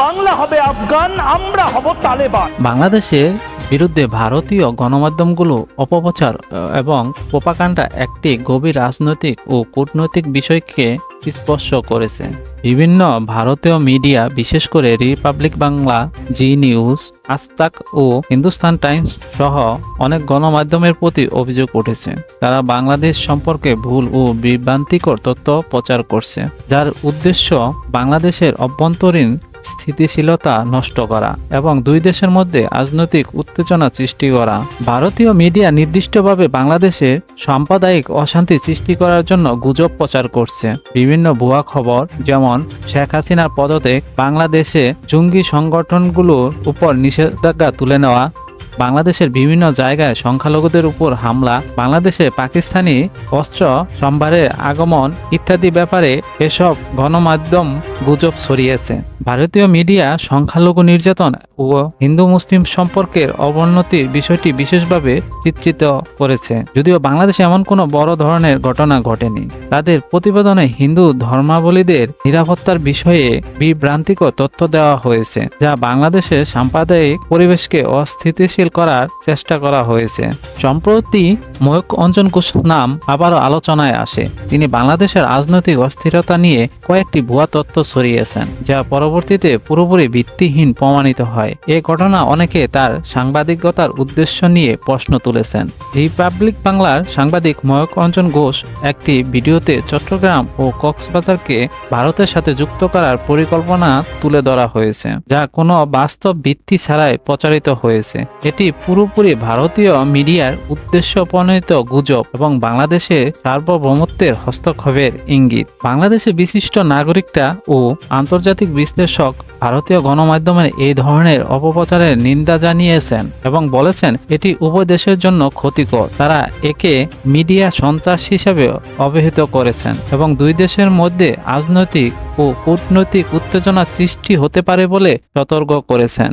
বাংলা হবে আফগান, আমরা হব তালেবান। বাংলাদেশের বিরুদ্ধে ভারতীয় গণমাধ্যমগুলো অপপ্রচার এবং প্রোপাকাণ্ডা একটি গভীর রাজনৈতিক ও কূটনৈতিক বিষয়কে স্পর্শ করেছে। বিভিন্ন ভারতীয় মিডিয়া, বিশেষ করে রিপাবলিক বাংলা, জি নিউজ, আস্তাক ও হিন্দুস্তান টাইমস সহ অনেক গণমাধ্যমের প্রতি অভিযোগ উঠেছে। তারা বাংলাদেশ সম্পর্কে ভুল ও বিভ্রান্তিকর তথ্য প্রচার করছে, যার উদ্দেশ্য বাংলাদেশের অভ্যন্তরীণ স্থিতিশীলতা নষ্ট করা এবং দুই দেশের মধ্যে রাজনৈতিক উত্তেজনা সৃষ্টি করা। ভারতীয় মিডিয়া নির্দিষ্টভাবে বাংলাদেশে সাম্প্রদায়িক অশান্তি সৃষ্টি করার জন্য গুজব প্রচার করছে। বিভিন্ন ভুয়া খবর, যেমন শেখ হাসিনার পদত্যাগ, বাংলাদেশে জঙ্গি সংগঠনগুলোর উপর নিষেধাজ্ঞা তুলে নেওয়া, বাংলাদেশের বিভিন্ন জায়গায় সংখ্যালঘুদের উপর হামলা, বাংলাদেশে পাকিস্তানি অস্ত্র সম্ভারের আগমন ইত্যাদি ব্যাপারে এসব গণমাধ্যম গুজব ছড়িয়েছে। ভারতীয় মিডিয়া, সংখ্যালঘু নির্যাতন ও হিন্দু মুসলিম সম্পর্কের অবনতির বিষয়টি বিশেষভাবে চিত্রিত করেছে। যদিও বাংলাদেশে এমন কোনো বড় ধরনের ঘটনা ঘটেনি। তাদের প্রতিবেদনে হিন্দু ধর্মাবলীদের নিরাপত্তার বিষয়ে বিভ্রান্তিকর তথ্য দেওয়া হয়েছে, যা বাংলাদেশের সাম্প্রদায়িক পরিবেশকে অস্থিতিশীল করার চেষ্টা করা হয়েছে। সম্প্রতি ময়ূক অঞ্জন ঘোষ নাম আবারও আলোচনায় আসে। তিনি বাংলাদেশের রাজনৈতিক অস্থিরতা নিয়ে কয়েকটি ভুয়া তথ্য ছড়িয়েছেন, যা পরবর্তীতে পুরোপুরি ভিত্তিহীন প্রমাণিত হয়। এই ঘটনা অনেকে তার সাংবাদিকতার উদ্দেশ্য নিয়ে প্রশ্ন তুলেছেন। রিপাবলিক বাংলার সাংবাদিক ময়ূক অঞ্জন ঘোষ একটি ভিডিওতে চট্টগ্রাম ও কক্সবাজারকে ভারতের সাথে যুক্ত করার পরিকল্পনা তুলে ধরা হয়েছে, যা কোনো বাস্তব ভিত্তি ছাড়াই প্রচারিত হয়েছে। এটি পুরোপুরি ভারতীয় মিডিয়ার উদ্দেশ্য প্রণীত গুজব এবং বাংলাদেশে সার্বভৌমত্বের হস্তক্ষেপের ইঙ্গিত। বাংলাদেশে বিশিষ্ট নাগরিকরা ও আন্তর্জাতিক বিশ্লেষক ভারতীয় গণমাধ্যমের এই ধরনের অপপ্রচারের নিন্দা জানিয়েছেন এবং বলেছেন, এটি উপদেশের জন্য ক্ষতিকর। তারা একে মিডিয়া সন্ত্রাস হিসেবে অবহিত করেছেন এবং দুই দেশের মধ্যে রাজনৈতিক ও কূটনৈতিক উত্তেজনা সৃষ্টি হতে পারে বলে সতর্ক করেছেন।